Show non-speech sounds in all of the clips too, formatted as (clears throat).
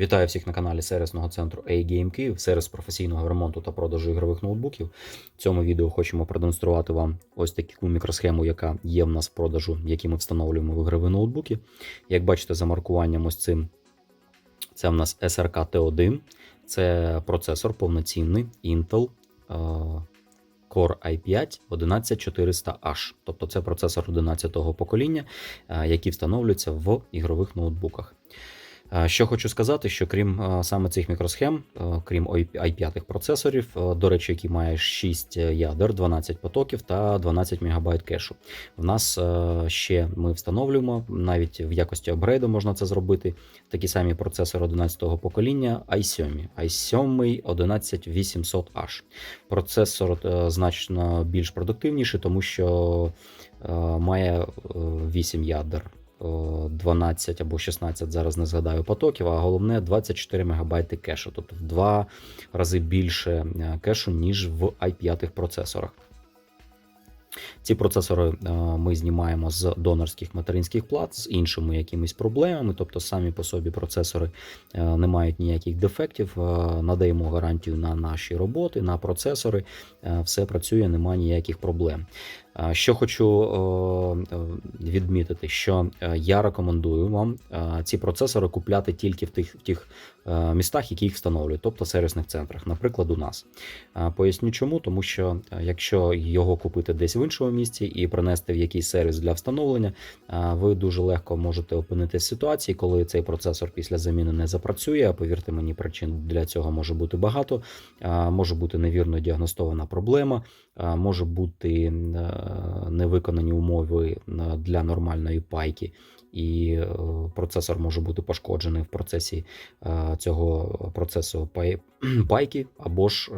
Вітаю всіх на каналі сервісного центру A-Game Київ, сервіс професійного ремонту та продажу ігрових ноутбуків. В цьому відео хочемо продемонструвати вам ось таку мікросхему, яка є в нас в продажу, які ми встановлюємо в ігрові ноутбуки. Як бачите, за маркуванням ось цим це в нас SRK T1, це процесор повноцінний Intel е, Core i5 11400H, тобто це процесор 11-го покоління, е, який встановлюється в ігрових ноутбуках. Е, Що хочу сказати, що крім е, саме цих мікросхем, е, крім i5 процесорів, е, до речі, які має 6 ядер, 12 потоків та 12 МБ кешу. В нас ще ми встановлюємо, навіть в якості апгрейду можна це зробити. Такі самі процесори 11-го покоління i7, i7 11800H. Процесор значно більш продуктивніший, тому що має е, 8 ядер. Е, 12 або 16, зараз не згадаю потоків, а головне 24 МБ кешу, тобто в два рази більше е, кешу, ніж в i5 процесорах. Ці процесори е, ми знімаємо з донорських материнських плат з іншими якимись проблемами, тобто самі по собі процесори е, не мають ніяких дефектів. Надаємо гарантію на наші роботи, на процесори. Все працює, немає ніяких проблем. Е, Що хочу е, е, відмітити, що я рекомендую вам ці процесори купляти тільки в тих, в тих містах, які їх встановлюють, тобто сервісних центрах, наприклад, у нас. Поясню чому, тому що якщо його купити десь в іншому місці і принести в якийсь сервіс для встановлення, ви дуже легко можете опинитися в ситуації, коли цей процесор після заміни не запрацює. Повірте мені, причин для цього може бути багато. Може бути невірно діагностована проблема, може бути невиконані умови для нормальної пайки. І е, процесор може бути пошкоджений в процесі е, цього процесу (clears throat) пайки, або ж е,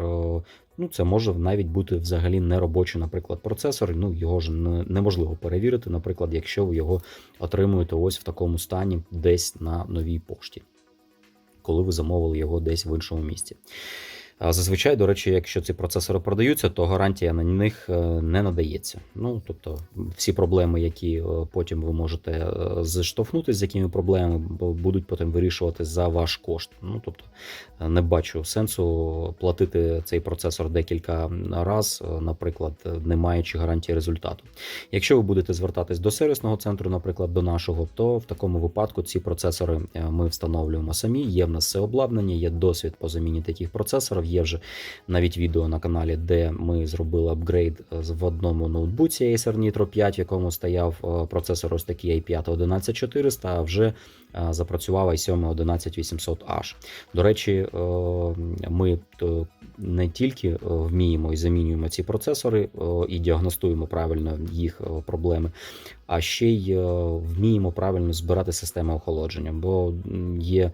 ну, це може навіть бути взагалі неробочий, наприклад, процесор. Ну його ж неможливо перевірити, наприклад, якщо ви його отримуєте ось в такому стані десь на новій пошті, коли ви замовили його десь в іншому місці. А Зазвичай, до речі, якщо ці процесори продаються, то гарантія на них е, не надається. Ну тобто, всі проблеми, які е, потім ви можете е, зіштовхнутися, з якими проблемами будуть потім вирішувати за ваш кошт. Ну тобто, не бачу сенсу платити цей процесор декілька разів, наприклад, не маючи гарантії результату. Якщо ви будете звертатись до сервісного центру, наприклад, до нашого, то в такому випадку ці процесори ми встановлюємо самі. Є в нас все обладнання, є досвід по заміні таких процесорів. Є вже навіть відео на каналі, де ми зробили апгрейд е, в одному ноутбуці Acer Nitro 5, в якому стояв е, процесор ось такий i5 11400, а вже е, запрацював i7 11800H. До речі, ми не тільки вміємо і замінюємо ці процесори і діагностуємо правильно їх проблеми, а ще й вміємо правильно збирати системи охолодження, бо є.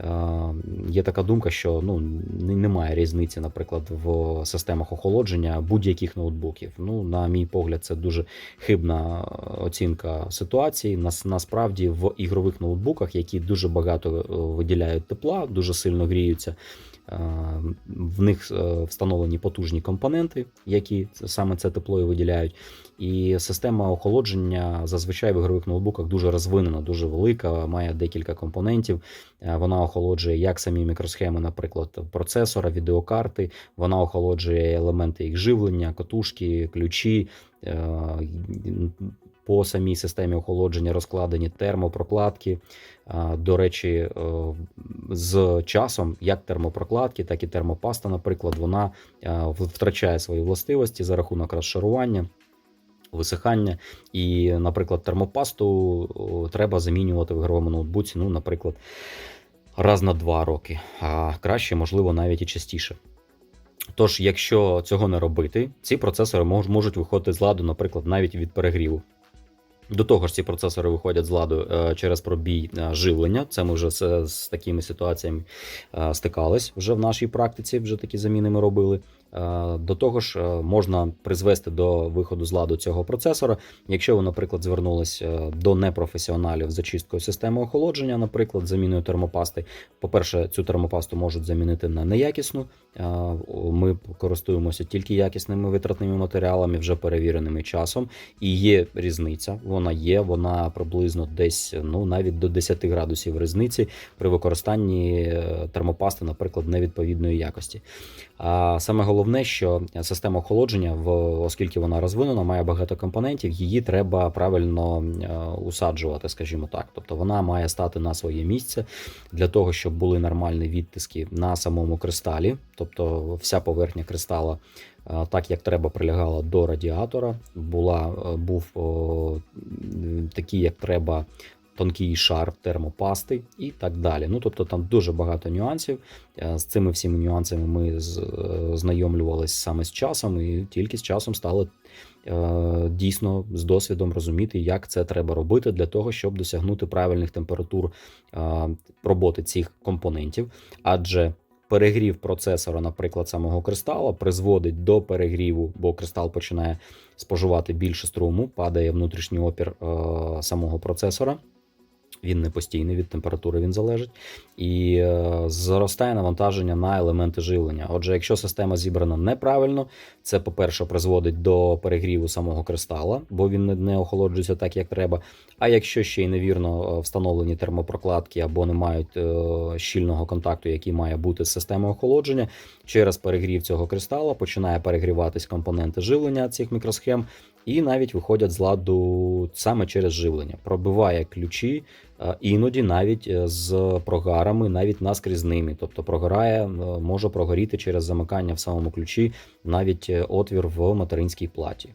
Е, Є така думка, що ну немає різниці, наприклад, в системах охолодження будь-яких ноутбуків. Ну, на мій погляд, це дуже хибна оцінка ситуації. Нас насправді в ігрових ноутбуках, які дуже багато е, виділяють тепла, дуже сильно гріються. Е, В них е, встановлені потужні компоненти, які саме це тепло і виділяють. І система охолодження зазвичай в ігрових ноутбуках дуже розвинена, дуже велика, має декілька компонентів. Е, Вона охолоджує як самі мікросхеми, наприклад, процесора, відеокарти. Вона охолоджує елементи їх живлення, катушки, ключі. Е, По самій системі охолодження розкладені термопрокладки. Е, До речі, е, з часом як термопрокладки, так і термопаста, наприклад, вона е, втрачає свої властивості за рахунок розшарування. Висихання, і, наприклад, термопасту треба замінювати в ігровому ноутбуці, ну, наприклад, раз на два роки, а краще, можливо, навіть і частіше. Тож, якщо цього не робити, ці процесори мож- можуть виходити з ладу, наприклад, навіть від перегріву. До того ж, ці процесори виходять з ладу е, через пробій е, живлення. Це ми вже з, з такими ситуаціями е, стикались вже в нашій практиці, вже такі заміни ми робили. Е, До того ж, е, можна призвести до виходу з ладу цього процесора, якщо ви, наприклад, звернулись е, до непрофесіоналів за чисткою системи охолодження, наприклад, заміною термопасти. По-перше, цю термопасту можуть замінити на неякісну. Ми користуємося тільки якісними витратними матеріалами, вже перевіреними часом. І є різниця. Вона є, вона приблизно десь ну навіть до 10 градусів різниці при використанні термопасти, наприклад, невідповідної якості. А саме головне, що система охолодження, оскільки вона розвинена, має багато компонентів, її треба правильно е, усаджувати, скажімо так. Тобто вона має стати на своє місце для того, щоб були нормальні відтиски на самому кристалі, тобто вся поверхня кристала. е, Так як треба прилягала до радіатора, була е, був о, такий, як треба, тонкий шар термопасти і так далі. Ну тобто там дуже багато нюансів. Е, З цими всіми нюансами ми е, знайомлювалися саме з часом, і тільки з часом стали е, дійсно з досвідом розуміти, як це треба робити для того, щоб досягнути правильних температур роботи цих компонентів. Адже перегрів процесора, наприклад, самого кристала, призводить до перегріву, бо кристал починає споживати більше струму, падає внутрішній опір е, самого процесора. Він не постійний від температури він залежить, і е, зростає навантаження на елементи живлення. Отже, якщо система зібрана неправильно, це, по-перше, призводить до перегріву самого кристала, бо він не, охолоджується так, як треба. А якщо ще й невірно е, встановлені термопрокладки або не мають е, щільного контакту, який має бути з системою охолодження, через перегрів цього кристала починає перегріватись компоненти живлення цих мікросхем, і навіть виходять з ладу саме через живлення. Пробиває ключі, е, іноді навіть е, з прогарами, навіть наскрізними. Тобто прогорає, е, може прогоріти через замикання в самому ключі, навіть отвір в материнській платі.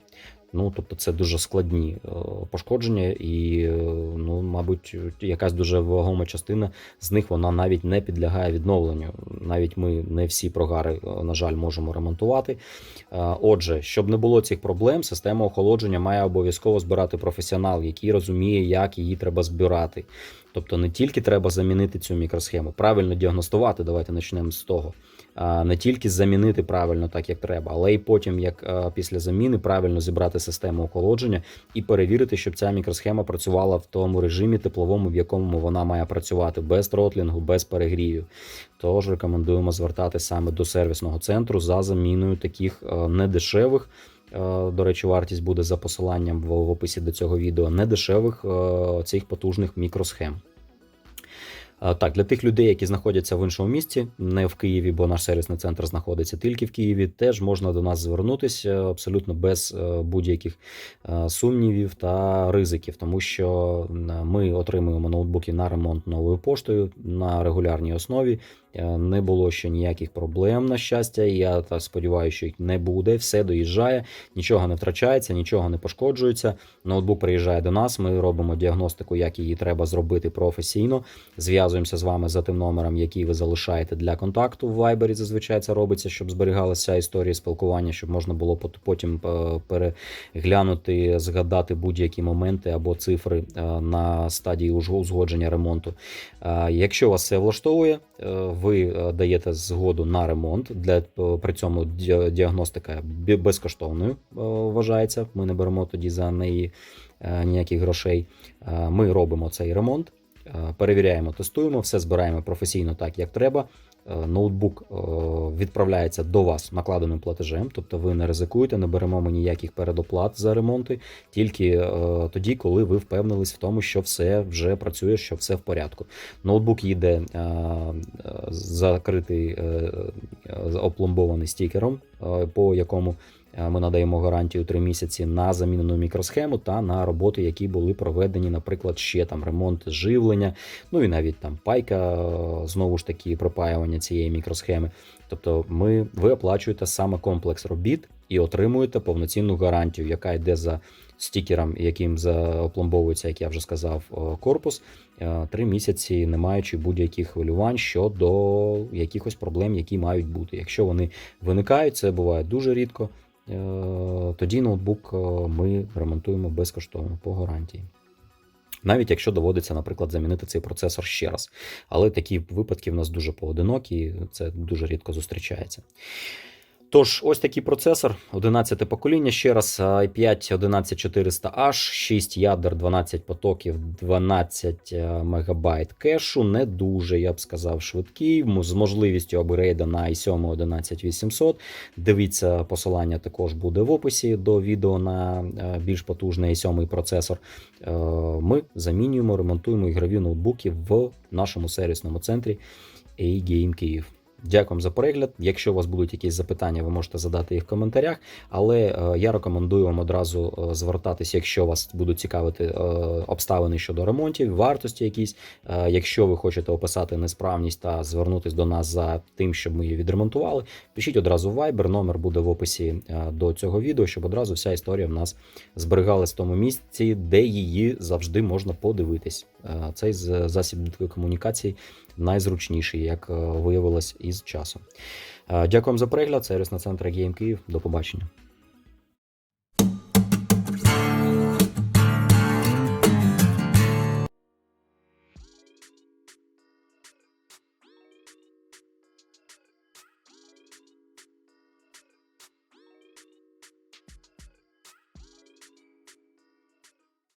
Ну, тобто, це дуже складні е, пошкодження, і, е, ну, мабуть, якась дуже вагома частина з них вона навіть не підлягає відновленню. Навіть ми не всі прогари, е, на жаль, можемо ремонтувати. Отже, щоб не було цих проблем, система охолодження має обов'язково збирати професіонал, який розуміє, як її треба збирати. Тобто не тільки треба замінити цю мікросхему, правильно діагностувати, давайте почнемо з того. Не тільки замінити правильно так, як треба, але й потім, як після заміни, правильно зібрати систему охолодження і перевірити, щоб ця мікросхема працювала в тому режимі тепловому, в якому вона має працювати, без тротлінгу, без перегрівів. Тож рекомендуємо звертатися саме до сервісного центру за заміною таких недешевих. До речі, вартість буде за посиланням в описі до цього відео. Недешевих цих потужних мікросхем. А, Так, для тих людей, які знаходяться в іншому місті, не в Києві, бо наш сервісний центр знаходиться тільки в Києві, теж можна до нас звернутися абсолютно без е, будь-яких е, сумнівів та ризиків, тому що ми отримуємо ноутбуки на ремонт новою поштою на регулярній основі. Е, Не було ще ніяких проблем, на щастя. Я так сподіваюся, що їх не буде. Все доїжджає, нічого не втрачається, нічого не пошкоджується. Ноутбук приїжджає до нас. Ми робимо діагностику, як її треба зробити професійно. Зв'язуємося з вами за тим номером, який ви залишаєте для контакту в Viber. Зазвичай це робиться, щоб зберігалася історія спілкування, щоб можна було потім е, переглянути, згадати будь-які моменти або цифри е, на стадії узгодження ремонту. Якщо вас це влаштовує, ви е, даєте згоду на ремонт. Для е, при цьому діагностика безкоштовною е, вважається. Ми не беремо тоді за неї ніяких грошей. Ми робимо цей ремонт. Перевіряємо, тестуємо, все збираємо професійно так, як треба. Е, Ноутбук е, відправляється до вас накладеним платежем, тобто ви не ризикуєте, не беремо ми ніяких передоплат за ремонти, тільки е, тоді, коли ви впевнились в тому, що все вже працює, що все в порядку. Ноутбук їде закритий, опломбований стікером, по якому ми надаємо гарантію 3 місяці на замінену мікросхему та на роботи, які були проведені, наприклад, ще там ремонт живлення, ну і навіть там пайка, е, знову ж таки, пропаювання цієї мікросхеми. Тобто, ми ви оплачуєте саме комплекс робіт і отримуєте повноцінну гарантію, яка йде за стікером, яким заопломбовується, як я вже сказав, корпус. е, Три місяці, не маючи будь-яких хвилювань щодо якихось проблем, які мають бути. Якщо вони виникають, це буває дуже рідко. Е, Тоді ноутбук е, ми ремонтуємо безкоштовно по гарантії. Навіть якщо доводиться, наприклад, замінити цей процесор ще раз. Але такі випадки в нас дуже поодинокі, це дуже рідко зустрічається. Тож, ось такий процесор, 11 покоління. Ще раз i5 11400H, 6 ядер, 12 потоків, 12 мегабайт кешу. Не дуже, я б сказав, швидкий. З можливістю апгрейда на i7 11800. Дивіться, посилання також буде в описі до відео на е, більш потужний i7 процесор. Е, Ми замінюємо, ремонтуємо ігрові ноутбуки в нашому сервісному центрі A-Game Київ. Дякую за перегляд. Якщо у вас будуть якісь запитання, ви можете задати їх в коментарях. Але е, я рекомендую вам одразу е, звертатись, якщо вас будуть цікавити е, обставини щодо ремонтів, вартості якісь. Якщо ви хочете описати несправність та звернутись до нас за тим, щоб ми її відремонтували, пишіть одразу в Viber, номер буде в описі до цього відео, щоб одразу вся історія в нас зберігалась в тому місці, де її завжди можна подивитись. Е, Цей засіб засіб комунікації найзручніший, як е, виявилось із часом. Дякуємо Дякую вам за перегляд. Сервісний центр Гейм Київ. До побачення.